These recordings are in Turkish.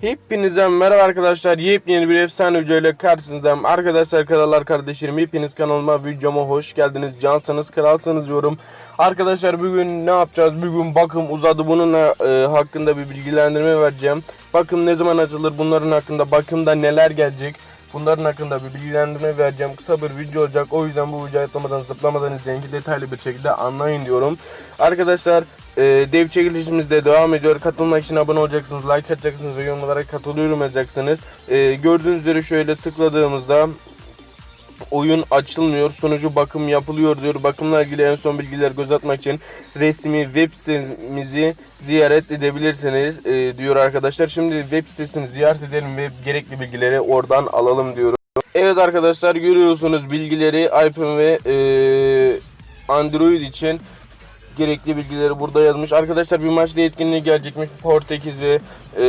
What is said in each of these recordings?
Hepinize merhaba arkadaşlar. Yepyeni bir efsane video ile karşınızdayım. Arkadaşlar krallar kardeşlerim hepiniz kanalıma videoma hoş geldiniz. Cansınız kralsınız diyorum. Arkadaşlar bugün ne yapacağız? Bugün bakım uzadı. Bunun e, hakkında bir bilgilendirme vereceğim. Bakım ne zaman açılır? Bunların hakkında bakımda neler gelecek? Bunların hakkında bir bilgilendirme vereceğim. Kısa bir video olacak. O yüzden bu videoyu atlamadan zıplamadan izleyin ki detaylı bir şekilde anlayın diyorum. Arkadaşlar e, dev çekilişimiz de devam ediyor. Katılmak için abone olacaksınız, like atacaksınız ve yorumlara katılıyorum yazacaksınız. E, gördüğünüz üzere şöyle tıkladığımızda oyun açılmıyor. Sunucu bakım yapılıyor diyor. Bakımla ilgili en son bilgiler göz atmak için resmi web sitemizi ziyaret edebilirsiniz e, diyor arkadaşlar. Şimdi web sitesini ziyaret edelim ve gerekli bilgileri oradan alalım diyorum. Evet arkadaşlar görüyorsunuz bilgileri iPhone ve e, Android için gerekli bilgileri burada yazmış. Arkadaşlar bir maçta etkinliği gelecekmiş. Portekiz ve e,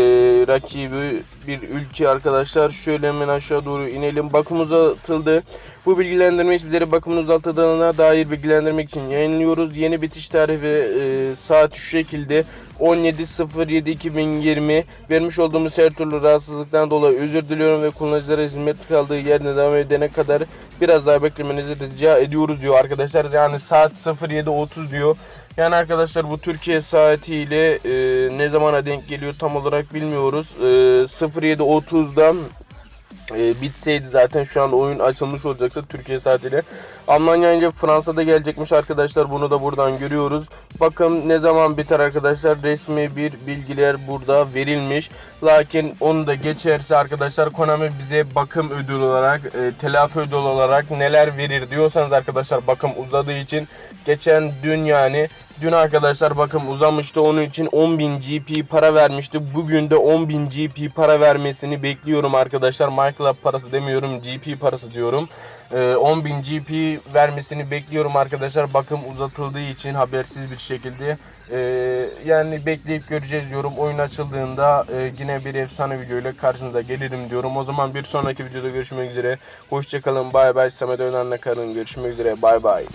rakibi bir ülke arkadaşlar. Şöyle hemen aşağı doğru inelim. Bakım uzatıldı. Bu bilgilendirmeyi sizlere bakımın uzatıldığına dair bilgilendirmek için yayınlıyoruz. Yeni bitiş tarihi e, saat şu şekilde 17.07.2020 vermiş olduğumuz her türlü rahatsızlıktan dolayı özür diliyorum ve kullanıcılara hizmet kaldığı yerine devam edene kadar biraz daha beklemenizi rica ediyoruz diyor arkadaşlar. Yani saat 07.30 diyor. Yani arkadaşlar bu Türkiye saatiyle e, ne zamana denk geliyor tam olarak bilmiyoruz. E, 07.30'da e, bitseydi zaten şu an oyun açılmış olacaktı Türkiye saatiyle. Almanya önce Fransa'da gelecekmiş arkadaşlar. Bunu da buradan görüyoruz. Bakın ne zaman biter arkadaşlar. Resmi bir bilgiler burada verilmiş. Lakin onu da geçerse arkadaşlar Konami bize bakım ödülü olarak, e, telafi ödülü olarak neler verir diyorsanız arkadaşlar bakım uzadığı için geçen dün yani Dün arkadaşlar bakın uzamıştı onun için 10.000 GP para vermişti. Bugün de 10.000 GP para vermesini bekliyorum arkadaşlar. MyClub parası demiyorum GP parası diyorum. Ee, 10.000 GP vermesini bekliyorum arkadaşlar. Bakım uzatıldığı için habersiz bir şekilde. Ee, yani bekleyip göreceğiz diyorum. Oyun açıldığında e, yine bir efsane video ile karşınıza gelirim diyorum. O zaman bir sonraki videoda görüşmek üzere. Hoşçakalın. Bay bay. Samet Önan'la karın görüşmek üzere. Bay bay.